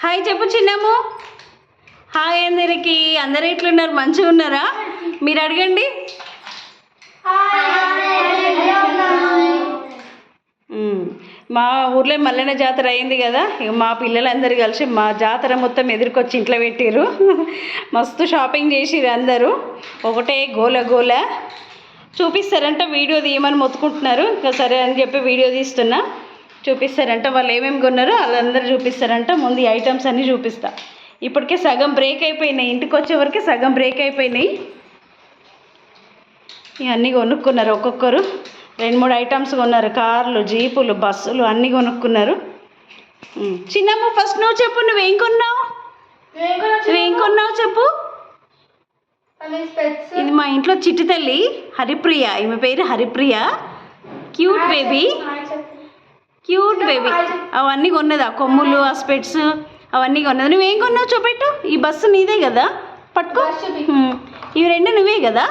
Hi చెప్పు చిన్నము hi అందరికి అందరు ఎట్లున్నారు? మంచిగా ఉన్నారా? మీరు అడగండి. మా ఊర్లో మల్లెన జాతర అయింది కదా. ఇక మా పిల్లలందరూ కలిసి మా జాతర మొత్తం ఎదుర్కొచ్చి ఇంట్లో పెట్టిర్రు. మస్తు షాపింగ్ చేసిర్రు అందరూ. ఒకటే గోల గోల. చూపిస్తారంట వీడియో తీయమని మొత్తుకుంటున్నారు. ఇంకా సరే అని చెప్పి వీడియో తీస్తున్నా. చూపిస్తారంట వాళ్ళు ఏమేమి కొన్నారో వాళ్ళందరూ చూపిస్తారంట ముందు ఈ ఐటమ్స్ అన్నీ చూపిస్తా. ఇప్పటికే సగం బ్రేక్ అయిపోయినాయి ఇంటికి వచ్చే వరకే సగం బ్రేక్ అయిపోయినాయి. ఇవన్నీ కొనుక్కున్నారు ఒక్కొక్కరు. రెండు మూడు ఐటమ్స్ కొన్నారు కార్లు జీపులు బస్సులు అన్నీ కొనుక్కున్నారు. చిన్నమ్మ ఫస్ట్ నువ్వు చెప్పు నువ్వేం కొన్నావు? నువ్వేం కొన్నావు చెప్పు? ఇది మా ఇంట్లో చిట్టి తల్లి హరిప్రియ. ఈమె పేరు Haripriya. Cute baby cute baby. అవన్నీ కొన్నది? కొమ్ములు ఆ స్పెట్స్ అవన్నీ కొన్నది? నువ్వేం కొన్నావు చూపెట్టు. ఈ బస్సు నీదే కదా? పట్టుకో. ఇవి రెండు నువ్వే కదా?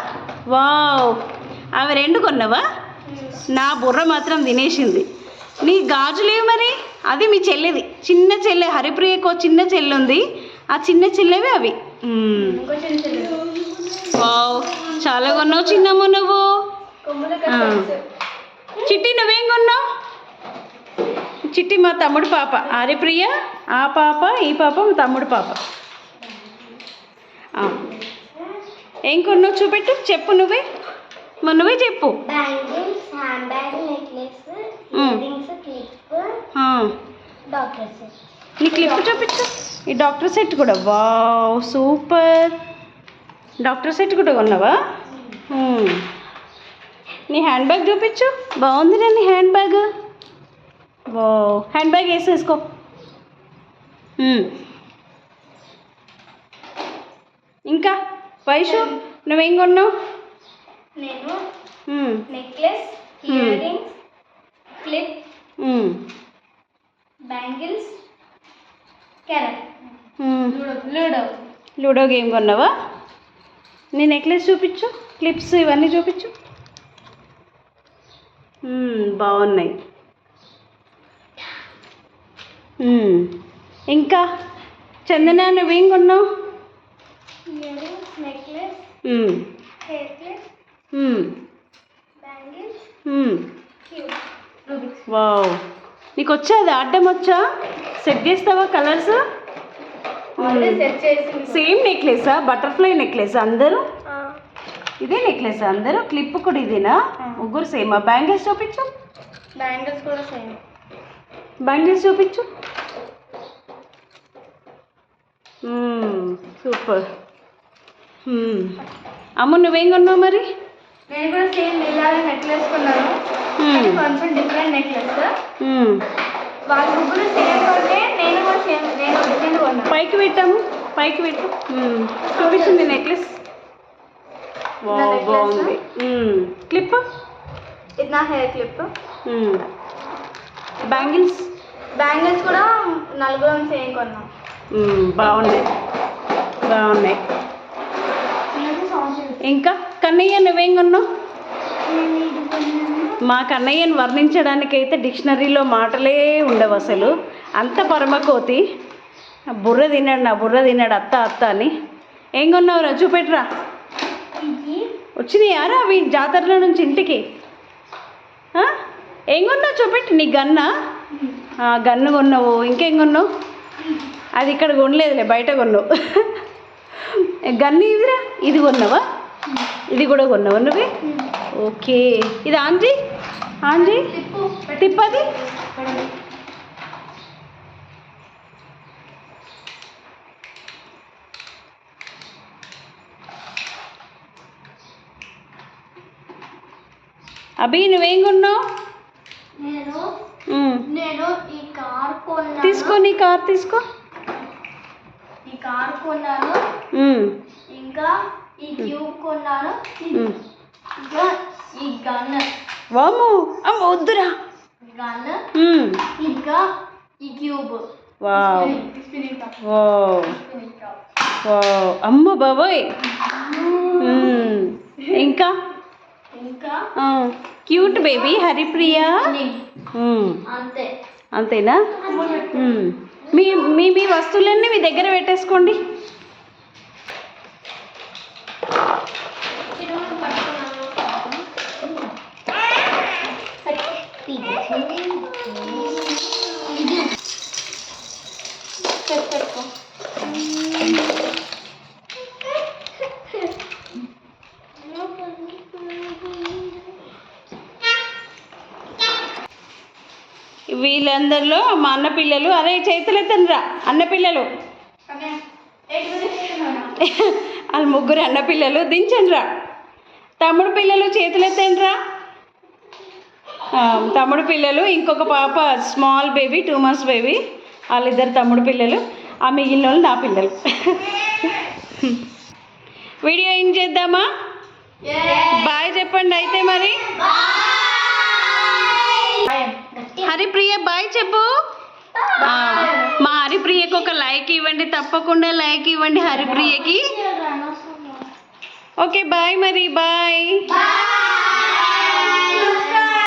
వావ్. అవి రెండు కొన్నావా? నా బుర్ర మాత్రం తినేసింది. నీ గాజులేవి మరి? అది మీ చెల్లిది. చిన్న చెల్లె హరిప్రియకు చిన్న చెల్లి ఉంది ఆ చిన్న చెల్లెవి అవి. వావ్. చాలా కొన్నావు చిన్నమ్మ నువ్వు. చిట్టి నువ్వేం కొన్నావు? చిట్టి మా తమ్ముడు పాప. హరిప్రియ ఆ పాప ఈ పాప మా తమ్ముడు పాప. ఏం కొన్నావు చూపెట్టు? చెప్పు నువ్వే. మరి నువ్వే చెప్పు. నీ క్లిప్ చూపించు ఈ డాక్టర్ సెట్ కూడా. Wow super. డాక్టర్ సెట్ కూడా కొన్నావా. నీ హ్యాండ్ బ్యాగ్ చూపించు బాగుంది నీ hand bag wow hand bag వేసేసుకో. ఇంకా వైషు నువ్వేం కొన్నావు నేను. Necklace. Earrings clip. Bangles carrot. Ludo ludo game కొన్నావా నీ నెక్లెస్ చూపించు క్లిప్స్ ఇవన్నీ చూపించు బాగున్నాయి. ఇంకా? చందన నువ్వేం కొన్నావు? వావ్ నీకు వచ్చా అది ఆడడం వచ్చా? సెట్ చేస్తావా కలర్స్? సేమ్ నెక్లెసా? బటర్ఫ్లై నెక్లెస్ అందరూ? ఇదే నెక్లెస్ అందరూ? క్లిప్ కూడా ఇదేనా? ముగ్గురు సేమ్. బ్యాంగిల్స్ చూపించు. బ్యాంగిల్స్ కూడా సేమ్. బ్యాంగిల్స్ చూపించు. సూపర్. అమ్మ నువ్వేం కొన్నావు మరి? నేను కూడా సేమ్ ఇలాగే నెక్లెస్ కొన్నాను. కానీ కొంచెం డిఫరెంట్ నెక్లెస్. వాళ్ళ ముగ్గురు సేమ్ కొంటే నేను కూడా సేమ్ నేను డిఫరెంట్ కొన్నాను పైకి పెట్టాము పైకి పెట్టు. చూపించింది నెక్లెస్? బాగుంది. క్లిప్? ఇది నా హెయిర్ క్లిప్ బ్యాంగిల్స్? బ్యాంగిల్స్ కూడా నలుగురం సేమ్ కొన్నాం. బాగున్నాయి బాగున్నాయి. ఇంకా కన్నయ్య నువ్వేం కొన్నావు మా కన్నయ్యని వర్ణించడానికైతే డిక్షనరీలో మాటలే ఉండవు అసలు. అంత పరమకోతి. బుర్ర తిన్నాడు నా బుర్ర తిన్నాడు అత్త అత్త అని. ఏం కొన్నావురా చూపెట్టురా వచ్చినాయారా అవి జాతరలో నుంచి ఇంటికి? ఏం కొన్నావు చూపెట్టు నీ గన్నా? గన్ను కొన్నావు. ఇంకేం కొన్నావు అది ఇక్కడ కొనలేదులే బయట కొన్నావు గన్ను ఇదిరా ఇది కొన్నావా? ఇది కూడా కొన్నావా నువ్వే? ఓకే. ఇది ఆంజీ? ఆంజీ? తిప్పు తిప్పది? అభి నువ్వేం కొన్నావు? నేను ఈ కార్ కొన్నాను తీసుకో నీ కార్ తీసుకో. కార్ కొన్నాను. ఇంకా ఈ క్యూబ్ కొన్నాను. ఇంకా ఈ గన్. వాము అమ్మ వద్దురా. గన్. ఇంకా ఈ క్యూబ్ వావ్. వావ్. వావ్. అమ్మ బాబోయ్. ఇంకా? ఇంకా? Cute baby Haripriya. అంతే. అంతేనా. మీ మీ మీ వస్తువులన్నీ మీ దగ్గర పెట్టేసుకోండి. పెట్టుకో వీళ్ళందరిలో మా అన్న పిల్లలు అరే చేతులు ఎత్తండిరా అన్న పిల్లలు. వాళ్ళ ముగ్గురు అన్న పిల్లలు దించండిరా. తమ్ముడు పిల్లలు చేతులు ఎత్తండిరా ఆ, తమ్ముడు పిల్లలు ఇంకొక పాప small baby two months baby వాళ్ళిద్దరు తమ్ముడు పిల్లలు ఆ మిగిలిన వాళ్ళు నా పిల్లలు. వీడియో ఏం చేద్దామా? బాయ్ చెప్పండి అయితే మరి. హరిప్రియ బాయ్ చెప్పు. మా హరిప్రియకి ఒక లైక్ ఇవ్వండి తప్పకుండా లైక్ ఇవ్వండి హరిప్రియకి. ఓకే బాయ్ మరి బాయ్